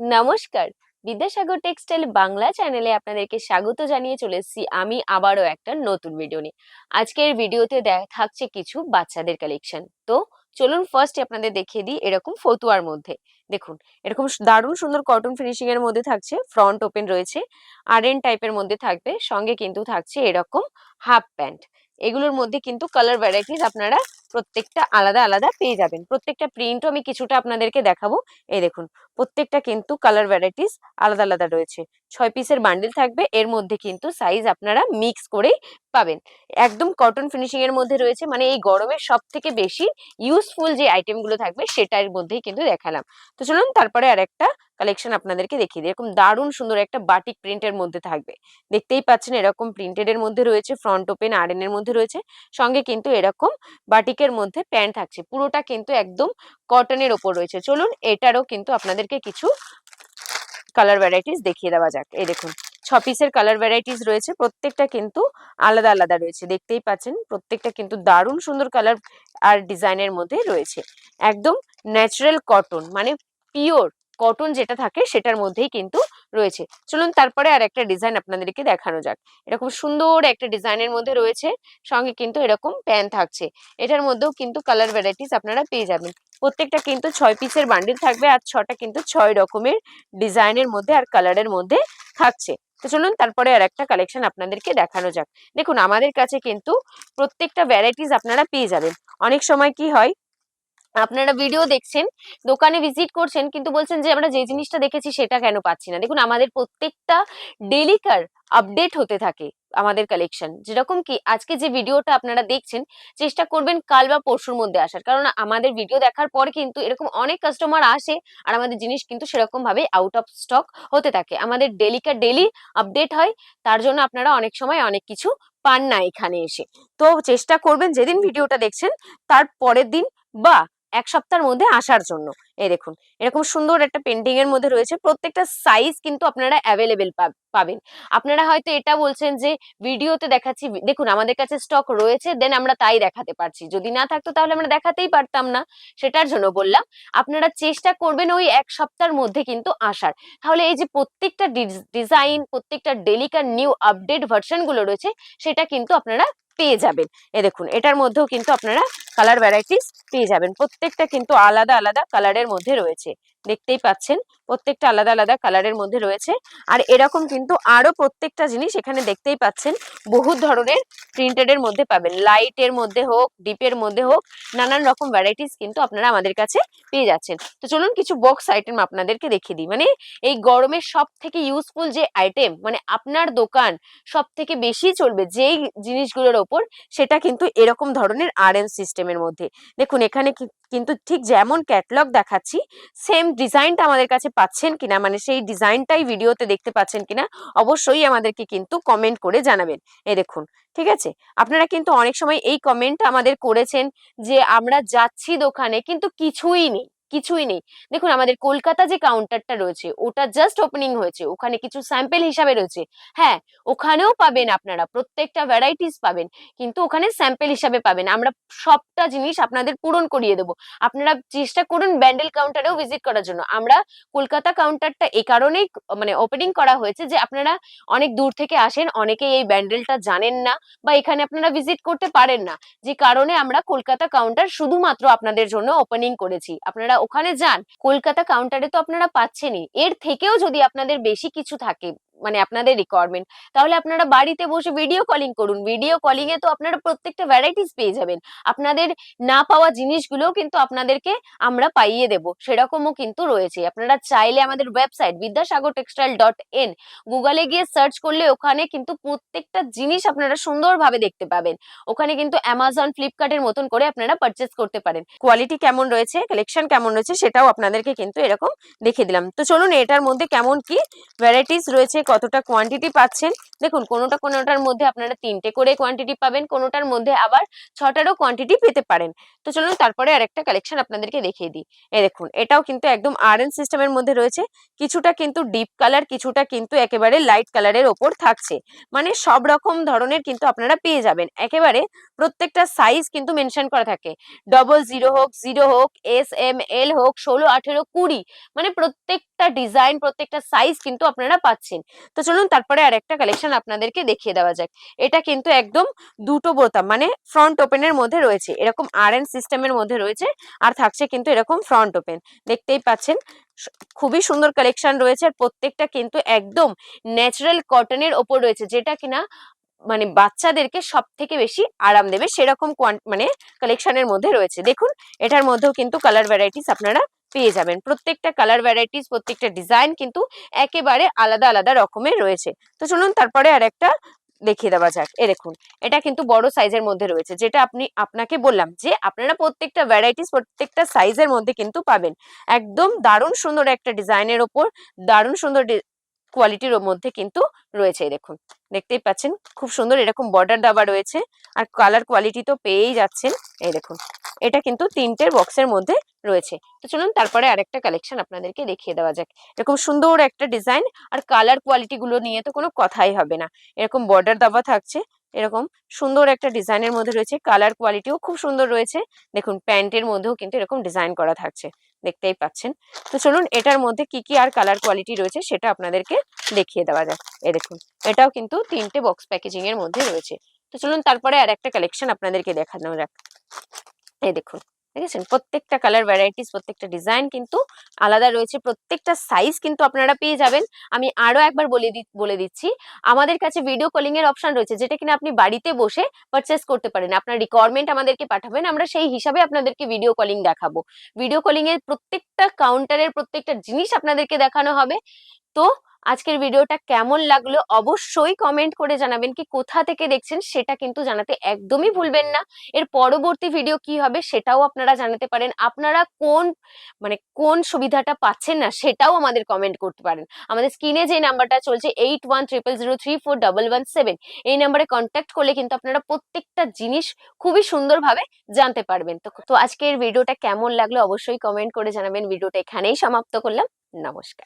নমস্কার। বিদ্যাসাগর টেক্সটাইল বাংলা চ্যানেলে আপনাদেরকে স্বাগত জানিয়ে চলে এসেছি আমি আবারও একটা নতুন ভিডিও নিয়ে। আজকের ভিডিওতে থাকছে কিছু বাচ্চাদের কালেকশন তো চলুন ফার্স্ট আপনাদের দেখিয়ে দিই এরকম ফতুয়ার মধ্যে। দেখুন, এরকম দারুণ সুন্দর কটন ফিনিশিং এর মধ্যে থাকছে ফ্রন্ট ওপেন রয়েছে আর এন টাইপের মধ্যে থাকবে, সঙ্গে কিন্তু থাকছে এরকম হাফ প্যান্ট এগুলোর মধ্যে কিন্তু কালার ভ্যারাইটিস আপনারা প্রত্যেকটা আলাদা আলাদা পেয়ে যাবেন। প্রত্যেকটা প্রিন্টও আমি কিছুটা আপনাদেরকে দেখাবো। এই দেখুন, প্রত্যেকটা কিন্তু কালার ভ্যারাইটিস আলাদা আলাদা রয়েছে। ছয় পিসের বান্ডিল থাকবে, এর মধ্যে কিন্তু সাইজ আপনারা মিক্স করেই পাবেন। একদম কটন ফিনিশিং এর মধ্যে রয়েছে। মানে এই গরমে সব থেকে বেশি ইউজফুল যে আইটেমগুলো থাকবে সেটার মধ্যেই কিন্তু দেখালাম। তো চলুন তারপরে আর একটা কালেকশন আপনাদেরকে দেখিয়ে দিই। এরকম দারুণ সুন্দর একটা বাটিক প্রিন্টের মধ্যে থাকবে। দেখতেই পাচ্ছেন এরকম প্রিন্টেড এর মধ্যে রয়েছে ফ্রন্ট ওপেন আর এর মধ্যে রয়েছে। সঙ্গে কিন্তু এরকম বাটিকের মধ্যে প্যান্ট থাকছে। পুরোটা কিন্তু একদম কটনের ওপর রয়েছে। চলুন এটারও কিন্তু আপনাদেরকে কিছু কালার ভ্যারাইটিস দেখিয়ে দেওয়া যাক। এই দেখুন। ছ পিসের কালার ভ্যারাইটিস রয়েছে, প্রত্যেকটা কিন্তু আলাদা আলাদা রয়েছে। দেখতেই পাচ্ছেন, প্রত্যেকটা কিন্তু দারুণ সুন্দর কালার আর ডিজাইনের মধ্যে রয়েছে। একদম ন্যাচারাল কটন মানে পিওর কটন যেটা থাকে সেটার মধ্যেই কিন্তু রয়েছে। চলুন তারপরে আর একটা ডিজাইন আপনাদেরকে দেখানো যাক। এরকম সুন্দর একটা ডিজাইনের মধ্যে রয়েছে, সঙ্গে কিন্তু এরকম প্যান থাকছে। এটার মধ্যেও কিন্তু কালার ভ্যারাইটিস আপনারা পেয়ে যাবেন। প্রত্যেকটা কিন্তু ছয় পিসের বান্ডিল থাকবে আর ছটা কিন্তু ছয় রকমের ডিজাইনের মধ্যে আর কালারের মধ্যে থাকছে। তো চলুন তারপরে আর একটা কালেকশন আপনাদেরকে দেখানো যাক। দেখুন, আমাদের কাছে কিন্তু প্রত্যেকটা ভ্যারাইটিস আপনারা পেয়ে যাবেন। অনেক সময় কি হয় আপনারা ভিডিও দেখছেন, দোকানে ভিজিট করছেন, কিন্তু বলছেন যে আমরা যে জিনিসটা দেখেছি সেটা কেন পাচ্ছি না। দেখুন, আমাদের প্রত্যেকটা ডেলিকার আপডেট হতে থাকে আমাদের কালেকশন যেরকম কি আজকে যে ভিডিওটা আপনারা দেখছেন, চেষ্টা করবেন কাল বা পরশুর মধ্যে আসার। কারণ আমাদের ভিডিও দেখার পর কিন্তু এরকম অনেক কাস্টমার আসে আর আমাদের জিনিস কিন্তু সেরকম ভাবে আউট অফ স্টক হতে থাকে। আমাদের ডেলিকার ডেলি আপডেট হয়, তার জন্য আপনারা অনেক সময় অনেক কিছু পান না এখানে এসে। তো চেষ্টা করবেন যেদিন ভিডিওটা দেখছেন, তার পরের দিন বা এক সপ্তাহের মধ্যে আসার জন্য। এই দেখুন, এরকম সুন্দর একটা পেন্টিং এর মধ্যে রয়েছে। প্রত্যেকটা সাইজ কিন্তু আপনারা অ্যাভেলেবেল পাবেন। আপনারা হয়তো এটা বলছেন যে, ভিডিওতে দেখাচ্ছি দেখুন, আমাদের কাছে স্টক রয়েছে দেন আমরা তাই দেখাতে পারছি। যদি না থাকতো তাহলে আমরা দেখাতেই পারতাম না। সেটার জন্য বললাম, আপনারা চেষ্টা করবেন ওই এক সপ্তাহের মধ্যে কিন্তু আসার। তাহলে এই যে প্রত্যেকটা ডিজাইন প্রত্যেকটা ডেলিকার নিউ আপডেট ভার্সনগুলো রয়েছে, সেটা কিন্তু আপনারা পেয়ে যাবেন। এ দেখুন, এটার মধ্যেও কিন্তু আপনারা কালার ভ্যারাইটিস পেয়ে যাবেন। প্রত্যেকটা কিন্তু আলাদা আলাদা কালারের মধ্যে রয়েছে। দেখতেই পাচ্ছেন, প্রত্যেকটা আলাদা আলাদা কালারের মধ্যে রয়েছে। আর এরকম কিন্তু আরও প্রত্যেকটা জিনিস এখানে দেখতেই পাচ্ছেন, বহুত ধরনের প্রিন্টেড এর মধ্যে পাবেন। লাইটের মধ্যে হোক ডিপের মধ্যে হোক, নানান রকম ভ্যারাইটিস কিন্তু আপনারা আমাদের কাছে পেয়ে যাচ্ছেন। তো চলুন কিছু বক্স আইটেম আপনাদেরকে দেখিয়ে দিই। মানে এই গরমের সব থেকে ইউজফুল যে আইটেম মানে আপনার দোকান সব থেকে বেশি চলবে যেই জিনিসগুলোর ওপর, সেটা কিন্তু এরকম ধরনের আর এন সিস্টেমের মধ্যে। দেখুন, এখানে কিন্তু ঠিক যেমন ক্যাটলগ দেখাচ্ছি সেম ডিজাইনটা আমাদের কাছে পাচ্ছেন কিনা মানে সেই ডিজাইনটাই ভিডিওতে দেখতে পাচ্ছেন কিনা, অবশ্যই আমাদেরকে কিন্তু কমেন্ট করে জানাবেন। এ দেখুন, ঠিক আছে? আপনারা কিন্তু অনেক সময় এই কমেন্ট আমাদের করেছেন যে, আমরা যাচ্ছি দোকানে, কিন্তু কিছুই নেই। কিছুই নেই। দেখুন, আমাদের কলকাতা যে কাউন্টারটা রয়েছে, ওটা জাস্ট ওপেনিং হয়েছে। ওখানে কিছু স্যাম্পেল হিসাবে রয়েছে। হ্যাঁ ওখানেও পাবেন আপনারা, প্রত্যেকটা ভ্যারাইটিস পাবেন। কিন্তু ওখানে স্যাম্পেল হিসাবে পাবেন। আমরা সবটা জিনিস আপনাদের পূরণ করিয়ে দেবো। আপনারা চেষ্টা করুন ব্যান্ডেল কাউন্টারেও ভিজিট করার জন্য। আমরা কলকাতা কাউন্টারটা এই কারণেই মানে ওপেনিং করা হয়েছে যে আপনারা অনেক দূর থেকে আসেন, অনেকেই এই ব্যান্ডেলটা জানেন না বা এখানে আপনারা ভিজিট করতে পারেন না। যে কারণে আমরা কলকাতা কাউন্টার শুধুমাত্র আপনাদের জন্য ওপেনিং করেছি। আপনারা ওখানে যান কলকাতা কাউন্টারে তো আপনারা পাচ্ছেনই। এর থেকেও যদি আপনাদের বেশি কিছু থাকে মানে আপনাদের রিকোয়ারমেন্ট তাহলে আপনারা বাড়িতে বসে ভিডিও কলিং করুন। ভিডিও কলিং এ তো আপনারা প্রত্যেকটা ভ্যারাইটিস পেয়ে যাবেন। আপনাদের না পাওয়া জিনিসগুলোও কিন্তু আপনাদেরকে আমরা পাইয়ে দেব। সেরকমও কিন্তু রয়েছে। আপনারা চাইলে আমাদের website Vidyasagar textile dot in গুগলে গিয়ে সার্চ করলে ওখানে কিন্তু প্রত্যেকটা জিনিস আপনারা সুন্দরভাবে দেখতে পাবেন। ওখানে কিন্তু অ্যামাজন ফ্লিপকার্টের মতন করে আপনারা পারচেস করতে পারেন। কোয়ালিটি কেমন রয়েছে? কালেকশন কেমন রয়েছে? সেটাও আপনাদেরকে কিন্তু এরকম দেখে দিলাম। তো চলুন এটার মধ্যে কেমন কি ভ্যারাইটিস রয়েছে কতটা কোয়ান্টিটি পাচ্ছেন? দেখুন, কোনোটা কোনোটার মধ্যে আপনারা তিনটে করে কোয়ান্টিটি পাবেন, কোনোটার মধ্যে আবার ছটারও কোয়ান্টিটি পেতে পারেন। তো চলুন তারপরে আরেকটা কালেকশন আপনাদেরকে দেখিয়ে দিই। এ দেখুন, এটাও কিন্তু একদম আর এন সিস্টেমের মধ্যে রয়েছে। কিছুটা কিন্তু ডিপ কালার কিছুটা কিন্তু একেবারে লাইট কালারের ওপর থাকছে। মানে সব রকম ধরনের কিন্তু আপনারা পেয়ে যাবেন। একেবারে প্রত্যেকটা সাইজ কিন্তু মেনশন করা থাকে। ডবল জিরো হোক জিরো হোক এস এম এল হোক, ষোলো, আঠেরো, কুড়ি মানে প্রত্যেকটা ডিজাইন প্রত্যেকটা সাইজ কিন্তু আপনারা পাচ্ছেন। তো চলুন তারপরে আর একটা কালেকশন আপনাদেরকে দেখিয়ে দেওয়া যাক। এটা কিন্তু একদম দুটো বোতাম মানে ফ্রন্ট ওপেনের মধ্যে রয়েছে। এরকম আর এন সিস্টেমের মধ্যে রয়েছে আর থাকছে কিন্তু এরকম ফ্রন্ট ওপেন দেখতেই পাচ্ছেন খুবই সুন্দর কালেকশন রয়েছে আর প্রত্যেকটা কিন্তু একদম ন্যাচারাল কটনের ওপর রয়েছে, যেটা কিনা মানে বাচ্চাদেরকে সব থেকে বেশি আরাম দেবে সেরকম মানে কালেকশনের মধ্যে রয়েছে। দেখুন, এটার মধ্যেও কিন্তু কালার ভ্যারাইটিস আপনারা পেয়ে যাবেন। প্রত্যেকটা কালার ভ্যারাইটিস প্রত্যেকটা ডিজাইন কিন্তু একেবারে আলাদা আলাদা রকমের রয়েছে। তো চলুন তারপরে আর একটা দেখিয়ে দেওয়া যাক। এ দেখুন, এটা কিন্তু বড় সাইজের মধ্যে রয়েছে, যেটা আপনি, আপনাকে বললাম যে আপনারা প্রত্যেকটা ভ্যারাইটিস প্রত্যেকটা সাইজের মধ্যে কিন্তু পাবেন। একদম দারুণ সুন্দর একটা ডিজাইনের ওপর, দারুণ সুন্দর কোয়ালিটির মধ্যে কিন্তু রয়েছে দেখুন। দেখতেই পাচ্ছেন, খুব সুন্দর এরকম বর্ডার দেওয়া রয়েছে, আর কালার কোয়ালিটি তো পেয়েই যাচ্ছেন, এই দেখুন। এটা কিন্তু তিনটে বক্সের মধ্যে রয়েছে। তো চলুন, তারপরে আরেকটা কালেকশন আপনাদেরকে দেখিয়ে দেওয়া যাক। এরকম সুন্দর একটা ডিজাইন আর কালার কোয়ালিটি গুলো নিয়ে তো কোনো কথাই হবে না। এরকম বর্ডার দাবা থাকছে এরকম সুন্দর একটা ডিজাইনের মধ্যে রয়েছে। কালার কোয়ালিটিও খুব সুন্দর রয়েছে। দেখুন প্যান্টের মধ্যেও কিন্তু এরকম ডিজাইন করা থাকছে। দেখতেই পাচ্ছেন। তো চলুন, এটার মধ্যে কি কি আর কালার কোয়ালিটি রয়েছে সেটা আপনাদেরকে দেখিয়ে দেওয়া যায় এ দেখুন, এটাও কিন্তু তিনটে বক্স প্যাকেজিং এর মধ্যে রয়েছে। তো চলুন, তারপরে আর একটা কালেকশন আপনাদেরকে দেখানো যাক। এই দেখুন দেখেছেন? প্রত্যেকটা কালার ভ্যারাইটিস প্রত্যেকটা ডিজাইন কিন্তু আলাদা রয়েছে। প্রত্যেকটা সাইজ কিন্তু আপনারা পেয়ে যাবেন। আমি আরও একবার বলে বলে দিচ্ছি। আমাদের কাছে ভিডিও কলিং এর অপশন রয়েছে, যেটা কিনা আপনি বাড়িতে বসে পারচেস করতে পারেন। আপনার রিকোয়ারমেন্ট আমাদেরকে পাঠাবেন, আমরা সেই হিসাবে আপনাদেরকে ভিডিও কলিং দেখাবো। ভিডিও কলিং এর প্রত্যেকটা কাউন্টারের প্রত্যেকটা জিনিস আপনাদেরকে দেখানো হবে। তো আজকের ভিডিওটা কেমন লাগল অবশ্যই কমেন্ট করে জানাবেন কি কোথা থেকে দেখছেন সেটা কিন্তু জানাতে একদমই ভুলবেন না। এর পরবর্তী ভিডিও কি হবে সেটাও আপনারা জানাতে পারেন। আপনারা কোন মানে কোন সুবিধাটা পাচ্ছেন না সেটাও আমাদের কমেন্ট করতে পারেন। আমাদের স্ক্রিনে যে নাম্বারটা চলছে eight one triple zero three four double one seven এই নাম্বারে কন্ট্যাক্ট করলে কিন্তু আপনারা প্রত্যেকটা জিনিস খুবই সুন্দরভাবে জানতে পারবেন। তো তো আজকের ভিডিওটা কেমন লাগল অবশ্যই কমেন্ট করে জানাবেন। ভিডিওটা এখানেই সমাপ্ত করলাম। নমস্কার।